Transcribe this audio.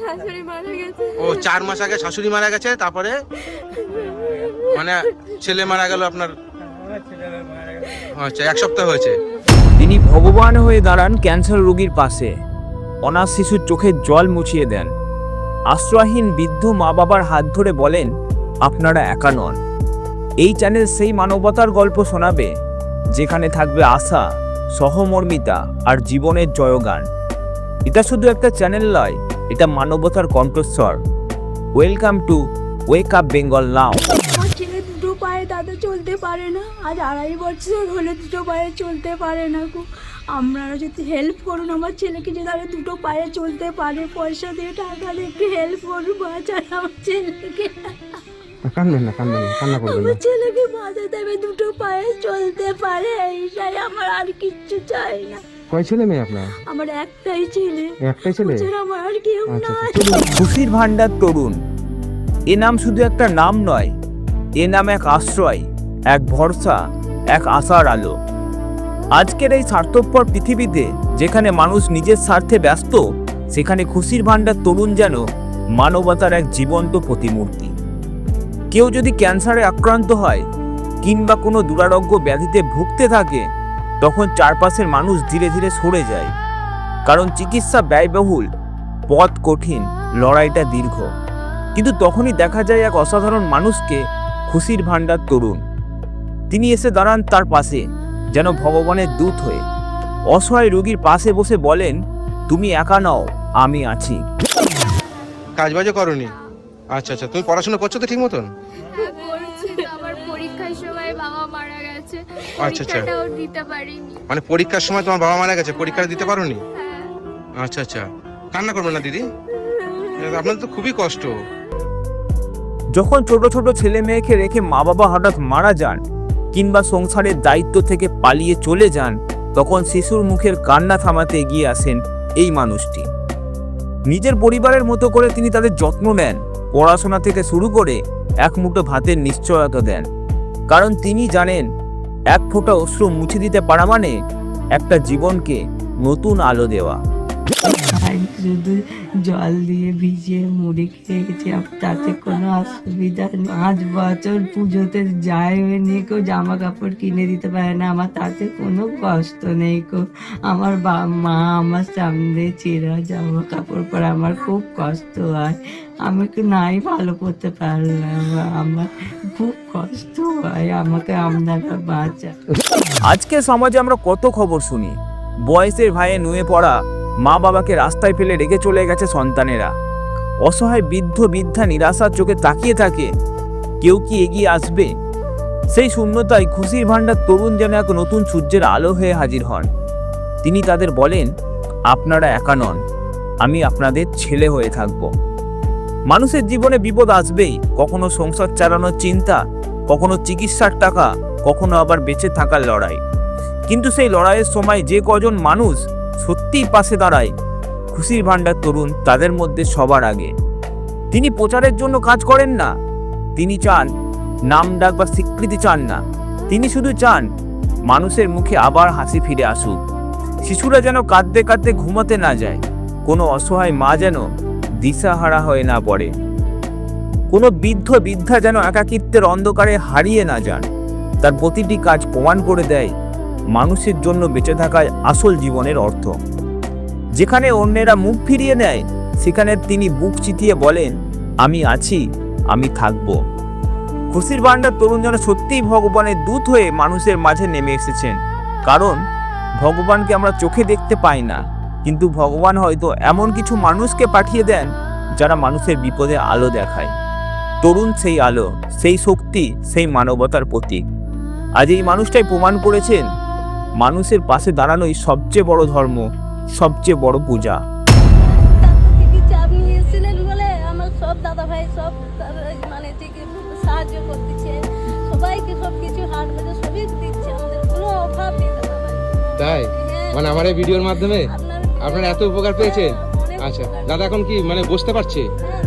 শাশুড়ি মারা গেছে। ও চার মাস আগে শাশুড়ি মারা গেছে তারপরে? মানে ছেলে মারা গেল আপনার? আচ্ছা এক সপ্তাহ হয়েছে। তিনি ভগবান হয়ে দাঁড়ান ক্যান্সার রোগীর পাশে। অনাথ শিশুর চোখের জল মুছিয়ে দেন। আশ্রয়হীন বৃদ্ধ মা বাবার হাত ধরে বলেন আপনারা একা নন। এই চ্যানেল সেই মানবতার গল্প শোনাবে যেখানে থাকবে আশা সহমর্মিতা আর জীবনের জয়গান। এটা শুধু একটা চ্যানেল নয় এটা মানবতার কণ্ঠস্বর। Welcome to wake up Bengal নাও আমার ছেলে দুটো পায়ে দাদা চলতে পারে না আজ আড়াই বছর হলে দুটো পায়ে চলতে পারে না গো। আপনারা যদি হেল্প করুন আমার ছেলেকে যদি আরও দুটো পায়ে চলতে পারে পয়সা দিয়ে টাকা দিয়ে একটু হেল্প করুন বাঁচান আমার ছেলেকে। কান্দেন না কান্দেন না কান্না করবেন আমার ছেলেকে বাঁচা দেবে দুটো পায়ে চলতে পারে এইটাই আমার আর কিচ্ছু চাই না। কয় ছেলে মেয়ে আপনার? আমার একটাই ছেলে। একটাই ছেলে? এছাড়া আমার আর কেউ আচ্ছা নাই। খুশির ভাণ্ডার তরুণ। এ নাম শুধু একটা নাম নয় এ নাম এক আশ্রয় এক ভরসা এক আশার আলো। আজকের এই স্বার্থপর পৃথিবীতে যেখানে মানুষ নিজের স্বার্থে ব্যস্ত সেখানে খুশির ভাণ্ডার তরুণ যেন মানবতার এক জীবন্ত প্রতিমূর্তি। কেউ যদি ক্যান্সারে আক্রান্ত হয় কিংবা কোনো দুরারোগ্য ব্যাধিতে ভুগতে থাকে তখন চারপাশের মানুষ ধীরে ধীরে সরে যায়। কারণ চিকিৎসা ব্যয়বহুল পথ কঠিন লড়াইটা দীর্ঘ। কিন্তু তখনই দেখা যায় এক অসাধারণ মানুষকে খুশির ভাণ্ডার তরুণ। তিনি এসে দাঁড়ান তার পাশে যেন ভগবানের দূত হয়ে। অসহায় রোগীর পাশে বসে বলেন তুমি একা নও আমি আছি। কাজ বাজও করনি? আচ্ছা আচ্ছা তুমি পড়াশোনা করছ তো ঠিক মতন? পরীক্ষার সময় বাবা মারা গেছে আচ্ছা, আচ্ছা। পরীক্ষাটাও দিতে পারিনি। মানে পরীক্ষার সময় তোমার বাবা মারা গেছে পরীক্ষা দিতে পারোনি? হ্যাঁ। আচ্ছা আচ্ছা। কান্না করবেন না দিদি? আপনার তো খুবই কষ্ট। যখন ছোট ছোট ছেলে মেয়েকে রেখে মা বাবা হঠাৎ মারা যান কিংবা সংসারের দায়িত্ব থেকে পালিয়ে চলে যান তখন শিশুর মুখের কান্না থামাতে এগিয়ে আসেন এই মানুষটি। নিজের পরিবারের মতো করে তিনি তাদের যত্ন নেন পড়াশোনা থেকে শুরু করে এক মুঠো ভাতের নিশ্চয়তা দেন। কারণ তিনি জানেন এক ফোঁটা অশ্রু মুছে দিতে পারা মানে? একটা জীবনকে নতুন আলো দেওয়া। আর শুধু জল দিয়ে ভিজিয়ে মুড়ি খেয়েছি তাতে কোনো অসুবিধা নেই। পাঁচ বছর পুজোতে যায় নিয়ে কেউ জামা কাপড় কিনে দিতে পারে না। আমার তাতে কোনো কষ্ট নেই কো আমার মা আমার সামনে ছেঁড়া জামা কাপড় পরে আমার খুব কষ্ট হয়। আমি কি নাই ভালো করতে পারলাম। আমার খুব কষ্ট হয় আমাকে আপনারা বাঁচা আজকে সমাজে আমরা কত খবর শুনি। বয়সের ভাইয়ে নুয়ে পড়া মা বাবাকে রাস্তায় ফেলে রেখে চলে গেছে সন্তানেরা। অসহায় বৃদ্ধ বৃদ্ধা নিরাশার চোখে তাকিয়ে থাকে। কেউ কি এগিয়ে আসবে? সেই শূন্যতায় খুশির ভাণ্ডার তরুণ যেন এক নতুন সূর্যের আলো হয়ে হাজির হন। তিনি তাদের বলেন, আপনারা একা নন। আমি আপনাদের ছেলে হয়ে থাকব। মানুষের জীবনে বিপদ আসবেই। কখনো সংসার চালানোর চিন্তা, কখনো চিকিৎসার টাকা, কখনো আবার বেঁচে থাকার লড়াই। কিন্তু সেই লড়াইয়ের সময় যে কজন মানুষ সত্যিই পাশে দাঁড়ায়। খুশির ভাণ্ডার তরুণ তাদের মধ্যে সবার আগে। তিনি প্রচারের জন্য কাজ করেন না। তিনি চান, নাম ডাক বা স্বীকৃতি চান না। তিনি শুধু চান, মানুষের মুখে আবার হাসি ফিরে আসুক। শিশুরা যেন কাঁদতে কাঁদতে ঘুমাতে না যায়। কোনো অসহায় মা যেন দিশাহারা হয়ে না পড়ে। কোনো বৃদ্ধ বৃদ্ধা যেন একাকিত্বের অন্ধকারে হারিয়ে না যান। তার প্রতিটি কাজ প্রমাণ করে দেয় মানুষের জন্য বেঁচে থাকায় আসল জীবনের অর্থ। যেখানে অন্যেরা মুখ ফিরিয়ে নেয়, সেখানে তিনি বুক চিতিয়ে বলেন, আমি আছি, আমি থাকব। খুশির ভাণ্ডার তরুণ যেন সত্যিই ভগবানের দূত হয়ে মানুষের মাঝে নেমে এসেছেন। কারণ, ভগবানকে আমরা চোখে দেখতে পাই না, কিন্তু ভগবান হয়তো এমন কিছু মানুষকে পাঠিয়ে দেন, যারা মানুষের বিপদে আলো দেখায়। তরুণ সেই আলো, সেই শক্তি, সেই মানবতার প্রতীক। আজ এই মানুষটাই প্রমাণ করেছেন মানুষের পাশে দাঁড়ানোই সবচেয়ে বড় ধর্ম সবচেয়ে বড় পূজা। সব দাদা ভাই সব মানে সাহায্য করতেছে সবাইকে সব কিছু হাট বাজার সবই দিচ্ছে আমাদের কোনো অভাব নেই দাদা ভাই তাই? হ্যাঁ, মানে আমার এই ভিডিওর মাধ্যমে? আপনার এত উপকার পেয়েছেন? আচ্ছা দাদা এখন কি মানে বসতে পারছে? হ্যাঁ